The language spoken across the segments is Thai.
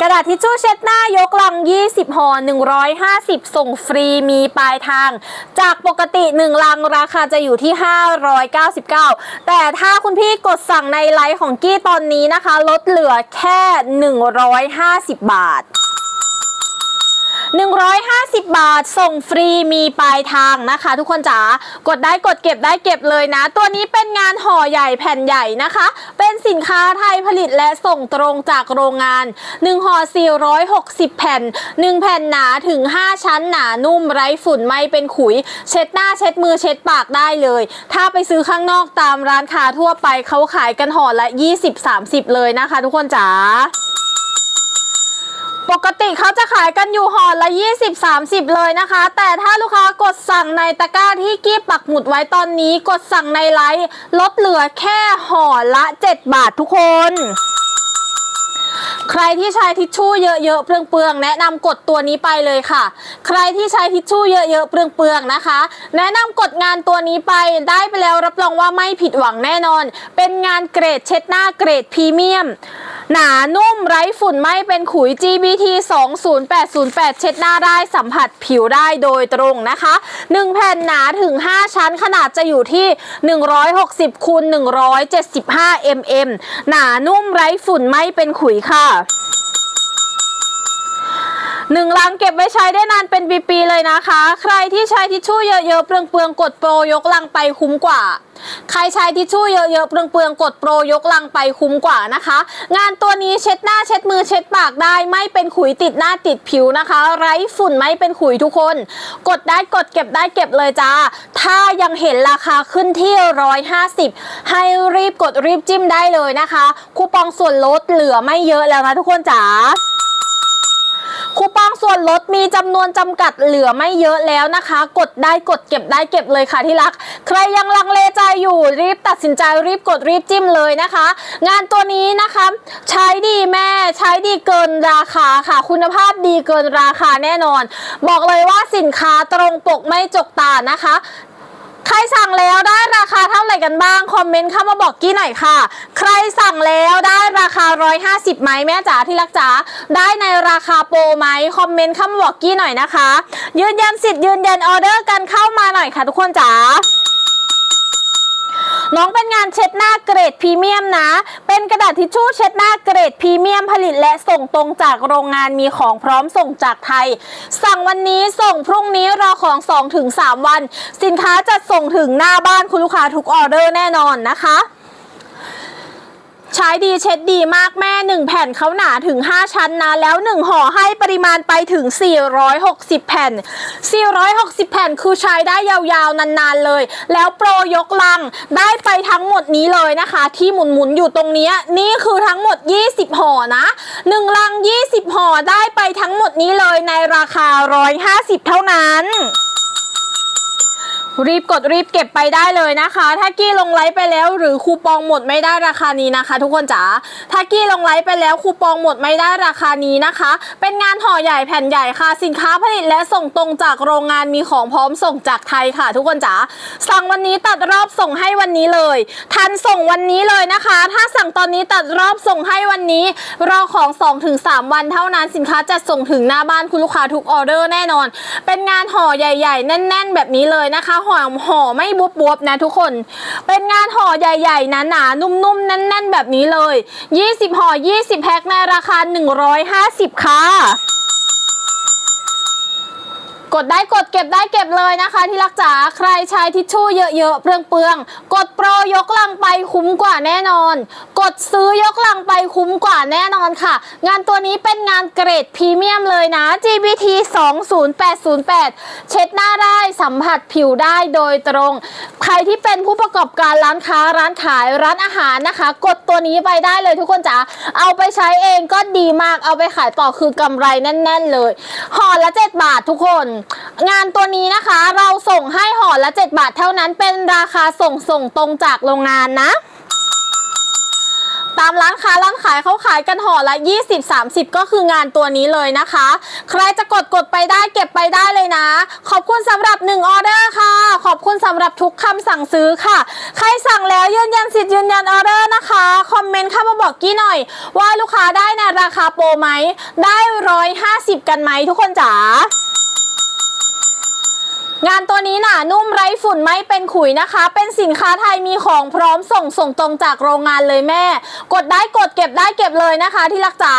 กระดาษทิชชู่เช็ดหน้ายกลัง 20ห่อ150 ส่งฟรีมีปลายทาง จากปกติ 1 ลังราคาจะอยู่ที่ 599 แต่ถ้าคุณพี่กดสั่งในไลฟ์ของกี้ตอนนี้นะคะ ลดเหลือแค่ 150 บาท 150 บาทส่งฟรีมีปลายทางนะคะ ทุกคนจ๋ากดได้กดเก็บได้เก็บเลยนะ ตัวนี้เป็นงานห่อใหญ่แผ่นใหญ่นะคะ เป็นสินค้าไทยผลิตและส่งตรงจากโรงงาน1ห่อ460 แผ่น 1 แผ่นหนาถึง 5 ชั้นหนานุ่มไร้ฝุ่นไม่เป็นขุย เช็ดหน้าเช็ดมือเช็ดปากได้เลย ถ้าไปซื้อข้างนอกตามร้านค้าทั่วไปเขาขายกันห่อละ 20-30 เลยนะคะ ทุกคนจ๋า ปกติเขาจะขายกันอยู่ห่อละ 20-30 เลยนะคะ แต่ถ้าลูกค้ากดสั่งในตะกร้าที่กี้ปักหมุดไว้ตอนนี้กดสั่งในไลฟ์ลดเหลือแค่ห่อละ 7 บาททุกคน ใครที่ใช้ทิชชู่เยอะๆเปลืองๆแนะนำกดตัวนี้ไปเลยค่ะ ใครที่ใช้ทิชชู่เยอะๆเปลืองๆนะคะ แนะนำกดงานตัวนี้ไปได้ไปแล้วรับรองว่าไม่ผิดหวังแน่นอน เป็นงานเกรดเช็ดหน้าเกรดพรีเมียม หนานุ่มไร้ฝุ่นไม่เป็นขุย GBT 20808 เช็ดหน้าได้สัมผัสผิวได้โดยตรงนะคะ 1 แผ่นหนาถึง 5 ชั้นขนาดจะอยู่ที่ 160คูณ175 mm หนานุ่มไร้ฝุ่นไม่เป็นขุยค่ะ หนึ่งลังเก็บไว้ใช้ได้นานเป็นปีๆเลยนะคะ ใครที่ใช้ทิชชู่เยอะๆเปลืองๆกดโปรยกลังไปคุ้มกว่า ใครใช้ทิชชู่เยอะๆเปลืองๆกดโปรยกลังไปคุ้มกว่านะคะ งานตัวนี้เช็ดหน้าเช็ดมือเช็ดปากได้ไม่เป็นขุยติดหน้าติดผิวนะคะ ไร้ฝุ่นไม่เป็นขุยทุกคน กดได้กดเก็บได้เก็บเลยจ้า ถ้ายังเห็นราคาขึ้นที่ 150 ให้รีบกดรีบจิ้มได้เลยนะคะ คูปองส่วนลดเหลือไม่เยอะแล้วนะทุกคนจ๋า ส่วนลดมีจำนวนจำกัดเหลือไม่เยอะแล้วนะคะ กดได้กดเก็บได้เก็บเลยค่ะที่รัก ใครยังลังเลใจอยู่รีบตัดสินใจรีบกดรีบจิ้มเลยนะคะ งานตัวนี้นะคะ ใช้ดีแม่ใช้ดีเกินราคาค่ะ คุณภาพดีเกินราคาแน่นอน บอกเลยว่าสินค้าตรงปกไม่จกตานะคะ ใครสั่งแล้วได้ราคาเท่าไหร่กันบ้าง คอมเมนต์เข้ามาบอกกี้หน่อยค่ะ ใครสั่งแล้วได้ราคา 150ไหมแม่จ๋าที่รักจ๋าได้ในราคาโปรไหมคอมเมนต์เข้ามาบอกกี้หน่อยนะคะ ยืนยันสิทธิ์ยืนยันออเดอร์กันเข้ามาหน่อยค่ะทุกคนจ๋า น้องเป็นงานเช็ดหน้าเกรดพรีเมียมนะ เป็นกระดาษทิชชู่เช็ดหน้าเกรดพรีเมียมผลิตและส่งตรงจากโรงงานมีของพร้อมส่งจากไทย สั่งวันนี้ส่งพรุ่งนี้รอของ2-3วัน สินค้าจะส่งถึงหน้าบ้านคุณลูกค้าทุกออเดอร์แน่นอนนะคะ ใช้ดีเช็ดดีมากแม่ 1 แผ่นเขาหนาถึง 5 ชั้นนะ แล้ว1ห่อให้ปริมาณไปถึง 460 แผ่น 460 แผ่นคือใช้ได้ยาวๆ นานๆเลย แล้วโปรยกลังได้ไปทั้งหมดนี้เลยนะคะ ที่หมุนๆ อยู่ตรงนี้นี่คือทั้งหมด 20 ห่อนะ 1 ลัง 20 ห่อได้ไปทั้งหมดนี้เลยในราคา 150 เท่านั้น รีบกดรีบเก็บไปได้เลยนะคะ ถ้ากี้ลงไลฟ์ไปแล้วหรือคูปองหมดไม่ได้ราคานี้นะคะ ทุกคนจ๋าถ้ากี้ลงไลฟ์ไปแล้วคูปองหมดไม่ได้ราคานี้นะคะ เป็นงานห่อใหญ่แผ่นใหญ่ค่ะ สินค้าผลิตและส่งตรงจากโรงงานมีของพร้อมส่งจากไทยค่ะ ทุกคนจ๋าสั่งวันนี้ตัดรอบส่งให้วันนี้เลย ทันส่งวันนี้เลยนะคะ ถ้าสั่งตอนนี้ตัดรอบส่งให้วันนี้ รอของ 2-3 วันเท่านั้นสินค้าจะส่งถึงหน้าบ้านคุณลูกค้าทุกออเดอร์แน่นอน เป็นงานห่อใหญ่ ๆ แน่น ๆ แบบนี้เลยนะคะห่อห่อไม่บวบบวบๆนะทุกคน เป็นงานห่อใหญ่ๆหนาๆนุ่มๆแน่นๆแบบนี้เลย 20ห่อ20แพ็คในราคา 150 ค่ะ กดได้กดเก็บได้เก็บเลยนะคะ ที่รักจ๋าใครใช้ทิชชู่เยอะๆเปลืองๆกดโปรยกลังไปคุ้มกว่าแน่นอน กดซื้อยกลังไปคุ้มกว่าแน่นอนค่ะ งานตัวนี้เป็นงานเกรดพรีเมียมเลยนะ GBT 20808 เช็ดหน้าได้สัมผัสผิวได้โดยตรง ใครที่เป็นผู้ประกอบการร้านค้าร้านขายร้านอาหารนะคะ กดตัวนี้ไปได้เลยทุกคนจ๋าเอาไปใช้เองก็ดีมากเอาไปขายต่อคือกำไรแน่น ๆ เลยห่อละ 7 บาททุกคนงานตัวนี้นะคะเราส่งให้ห่อละ 7 บาทเท่านั้นเป็นราคาส่งส่งตรงจากโรงงานนะ ตามร้านค้าร้านขายเขาขายกันห่อละ 20 30 ก็คืองานตัวนี้เลยนะคะ ใครจะกดกดไปได้เก็บไปได้เลยนะ ขอบคุณสำหรับ 1 ออเดอร์ค่ะ ขอบคุณสำหรับทุกคำสั่งซื้อค่ะ ใครสั่งแล้วยืนยันสิทธิ์ยืนยันออเดอร์นะคะคอมเมนต์เข้ามาบอกกี้หน่อย ว่าลูกค้าได้ในราคาโปรไหมได้ร้อยห้าสิบกันไหมทุกคนจ๋า งานตัวนี้น่ะ นุ่มไร้ฝุ่นไม่เป็นขุยนะคะ เป็นสินค้าไทยมีของพร้อมส่งส่งตรงจากโรงงานเลยแม่ กดได้กดเก็บได้เก็บเลยนะคะ ที่รักจ๋า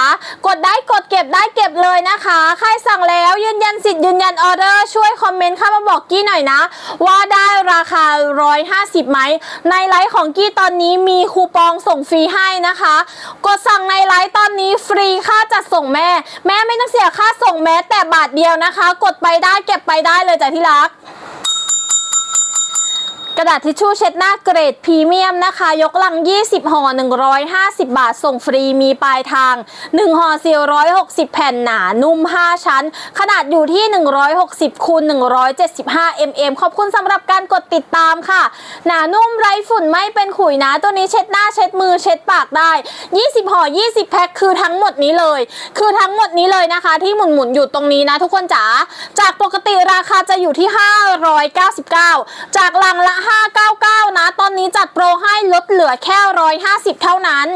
กดได้กดเก็บได้เก็บเลยนะคะใครสั่งแล้วยืนยันสิทธิ์ยืนยันออเดอร์ช่วยคอมเมนต์เข้ามาบอกกี้หน่อยนะ ว่าได้ราคา 150ไหมในไลฟ์ของกี้ตอนนี้มีคูปองส่งฟรีให้นะคะ กดสั่งในไลฟ์ตอนนี้ฟรีค่าจัดส่งแม่ แม่ไม่ต้องเสียค่าส่งแม้แต่บาทเดียวนะคะ กดไปได้เก็บไปได้เลยจ้ะที่รักはい。 กระดาษทิชชู่เช็ดหน้าเกรดพรีเมียมนะคะ ยกลัง 20ห่อ150 บาท ส่งฟรีมีปลายทาง 1ห่อ460 แผ่นหนา นุ่ม 5 ชั้น ขนาดอยู่ที่ 160คูณ175 mm ขอบคุณสำหรับการกดติดตามค่ะ หนานุ่มไร้ฝุ่นไม่เป็นขุยนะ ตัวนี้เช็ดหน้าเช็ดมือเช็ดปากได้ 20ห่อ20 แพ็คคือทั้งหมดนี้เลย คือทั้งหมดนี้เลยนะคะ ที่หมุนหมุนอยู่ตรงนี้นะ ทุกคนจ๋าจากปกติราคาจะอยู่ที่ 599 จากลังละ599 นะ ตอนนี้จัดโปรให้ลดเหลือแค่ 150 เท่านั้น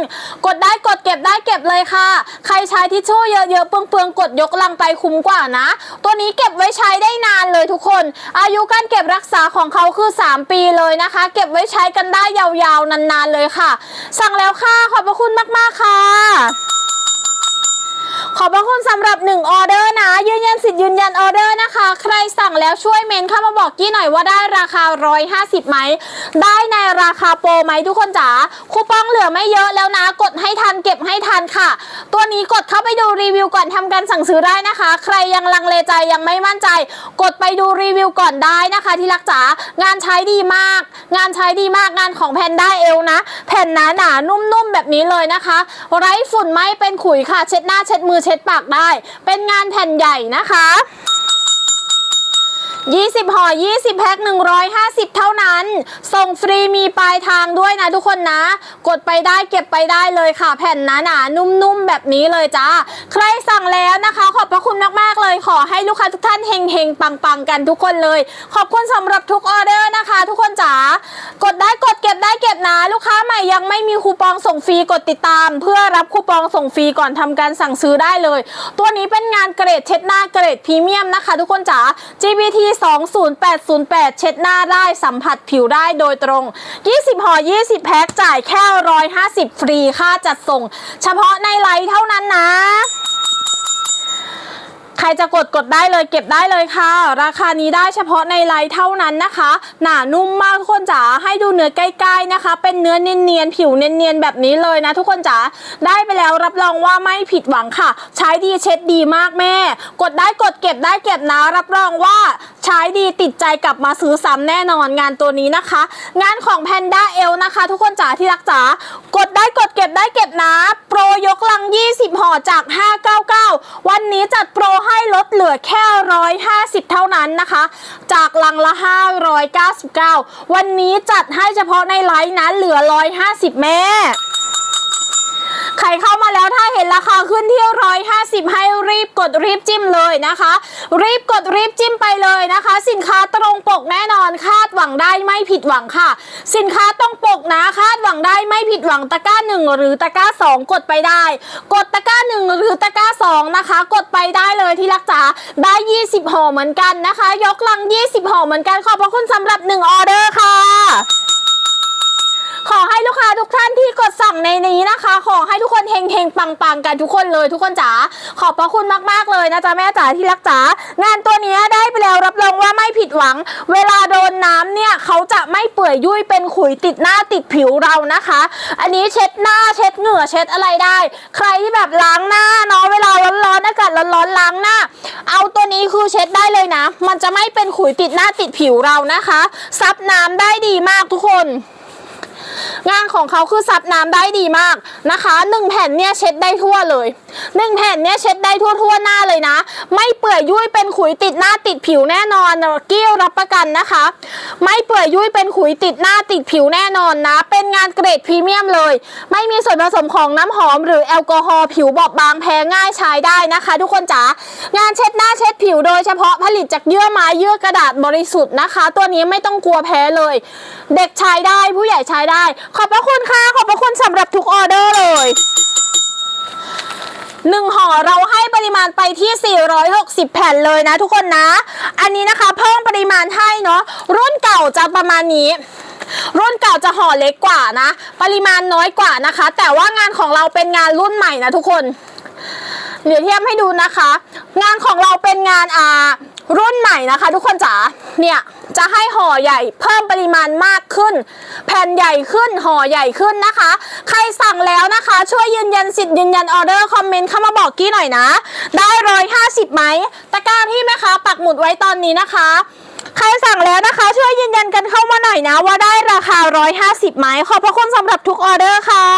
กดได้กดเก็บได้เก็บเลยค่ะ ใครใช้ทิชชู่เยอะๆเปลืองๆ กดยกลังไปคุ้มกว่านะ ตัวนี้เก็บไว้ใช้ได้นานเลยทุกคน อายุการเก็บรักษาของเขาคือ 3 ปีเลยนะคะ เก็บไว้ใช้กันได้ยาวๆ นานๆ เลยค่ะ สั่งแล้วค่ะ ขอบพระคุณมากๆ ค่ะ อบพระคุณสำหรับ 1 ออเดอร์นะ ยืนยันสิทธิ์ยืนยันออเดอร์นะคะ ใครสั่งแล้วช่วยเมนเข้ามาบอกกี้หน่อยว่าได้ราคา 150ไหม ได้ในราคาโปรไหมทุกคนจ๋าคูปองเหลือไม่เยอะแล้วนะ กดให้ทันเก็บให้ทันค่ะ ตัวนี้กดเข้าไปดูรีวิวก่อนทำการสั่งซื้อได้นะคะ ใครยังลังเลใจยังไม่มั่นใจ กดไปดูรีวิวก่อนได้นะคะที่รักจ๋างานใช้ดีมาก งานใช้ดีมากงานของแพนด้าเอลนะ แผ่นหนาหนานุ่มๆแบบนี้เลยนะคะ ไร้ฝุ่นไม่เป็นขุยค่ะ เช็ดหน้าเช็ดมือเช็ดปากได้ เป็นงานแผ่นใหญ่นะคะ 20ห่อ20แพ็ค150 เท่านั้น ส่งฟรีมีปลายทางด้วยนะทุกคนนะ กดไปได้เก็บไปได้เลยค่ะ แผ่นหนาหนาๆนุ่มๆ แบบนี้เลยจ้า ใครสั่งแล้วนะคะ ขอบพระคุณมากๆเลยขอให้ลูกค้าทุกท่านเฮงเฮงๆ ปังๆ กันทุกคนเลย ขอบคุณสำหรับทุกออเดอร์นะคะ ทุกคนจ๋ากดได้กดเก็บได้เก็บนะลูกค้าใหม่ยังไม่มีคูปองส่งฟรีกดติดตาม เพื่อรับคูปองส่งฟรีก่อนทำการสั่งซื้อได้เลย ตัวนี้เป็นงานเกรดเช็ดหน้าเกรดพรีเมียมนะคะ ทุกคนจ๋า GBT 20808 เช็ดหน้าได้สัมผัสผิวได้โดยตรง 20ห่อ20 แพ็คจ่ายแค่ 150 ฟรีค่าจัดส่ง เฉพาะในไลฟ์เท่านั้นนะ ใครจะกดกดได้เลยเก็บได้เลยค่ะ ราคานี้ได้เฉพาะในไลน์เท่านั้นนะคะ หนานุ่มมากทุกคนจ๋าให้ดูเนื้อใกล้ๆนะคะ เป็นเนื้อเนียนๆผิวเนียนๆแบบนี้เลยนะ ทุกคนจ๋าได้ไปแล้วรับรองว่าไม่ผิดหวังค่ะ ใช้ดีเช็ดดีมากแม่ กดได้กดเก็บได้เก็บนะรับรองว่า ช้ดีติดใจกลับมาซื้อซ้ำแน่นอนงานตัวนี้นะคะ งานของ Panda L นะคะ ทุกคนจ๋าที่รักจ๋ากดได้กดเก็บได้เก็บนะ โปรยกลัง 20ห่อจาก 599 วันนี้จัดโปรให้ลดเหลือแค่ 150 เท่านั้นนะคะ จากลังละ 599 วันนี้จัดให้เฉพาะในไลน์นะเหลือ 150 แม่ ใครเข้ามาแล้วถ้าเห็นราคาขึ้นที่150ให้รีบกดรีบจิ้มเลยนะคะ รีบกดรีบจิ้มไปเลยนะคะ สินค้าตรงปกแน่นอนคาดหวังได้ไม่ผิดหวังค่ะ สินค้าตรงปกนะคาดหวังได้ไม่ผิดหวังตะกร้าหนึ่งหรือตะกร้าสองกดไปได้ กดตะกร้าหนึ่งหรือตะกร้าสองนะคะ กดไปได้เลยที่รักจ๋าได้ 20ห่อเหมือนกันนะคะ ยกลัง 20ห่อเหมือนกันขอบพระคุณสำหรับ 1 ออเดอร์ค่ะ ขอให้ลูกค้าทุกท่านที่กดสั่งในนี้นะคะ ขอให้ทุกคนเฮงเฮงปังปังกันทุกคนเลยทุกคนจ๋าขอบพระคุณมากๆเลยนะจ๊ะแม่จ๋าที่รักจ๋างานตัวนี้ได้ไปแล้วรับรองว่าไม่ผิดหวัง เวลาโดนน้ำเนี่ยเขาจะไม่เปื่อยยุ่ยเป็นขุยติดหน้าติดผิวเรานะคะ อันนี้เช็ดหน้าเช็ดเหงื่อเช็ดอะไรได้ ใครที่แบบล้างหน้าเนาะเวลาร้อนๆอากาศร้อนๆล้างหน้า เอาตัวนี้คือเช็ดได้เลยนะ มันจะไม่เป็นขุยติดหน้าติดผิวเรานะคะ ซับน้ำได้ดีมากทุกคน งานของเขาคือซับน้ำได้ดีมากนะคะหนึ่งแผ่นเนี่ยเช็ดได้ทั่วเลยหนึ่งแผ่นเนี่ยเช็ดได้ทั่วทั่วหน้าเลยนะ ไม่เปื่อยยุ่ยเป็นขุยติดหน้าติดผิวแน่นอนเกี้ยวรับประกันนะคะ ไม่เปื่อยยุ่ยเป็นขุยติดหน้าติดผิวแน่นอนนะ เป็นงานเกรดพรีเมียมเลย ไม่มีส่วนผสมของน้ำหอม หรือแอลกอฮอล์ผิวบอบบางแพ้ง่ายใช้ได้นะคะ ทุกคนจ๋างานเช็ดหน้าเช็ดผิวโดยเฉพาะผลิตจากเยื่อไม้เยื่อกระดาษบริสุทธิ์นะคะ ตัวนี้ไม่ต้องกลัวแพ้เลย เด็กใช้ได้ผู้ใหญ่ใช้ได้ขอบพระคุณค่ะ ขอบพระคุณสำหรับทุกออเดอร์เลยหนึ่งห่อเราให้ปริมาณไปที่ 460 แผ่นเลยนะทุกคนนะ อันนี้นะคะเพิ่มปริมาณให้เนาะรุ่นเก่าจะประมาณนี้ รุ่นเก่าจะห่อเล็กกว่านะ ปริมาณน้อยกว่านะคะ แต่ว่างานของเราเป็นงานรุ่นใหม่นะทุกคน เดี๋ยวเทียบให้ดูนะคะ งานของเราเป็นงานอ่า รุ่นใหม่นะคะ ทุกคนจ๋าเนี่ยจะให้ห่อใหญ่เพิ่มปริมาณมากขึ้น แผ่นใหญ่ขึ้นห่อใหญ่ขึ้นนะคะ ใครสั่งแล้วนะคะ ช่วยยืนยันสิทธิ์ยืนยันออเดอร์คอมเมนต์เข้ามาบอกกี้หน่อยนะ ได้ร้อยห้าสิบไหมตะกร้าที่แม่ค้าปักหมุดไว้ตอนนี้นะคะใครสั่งแล้วนะคะ ช่วยยืนยันกันเข้ามาหน่อยนะ ว่าได้ราคา 150ไหมขอบพระคุณสำหรับทุกออเดอร์ค่ะ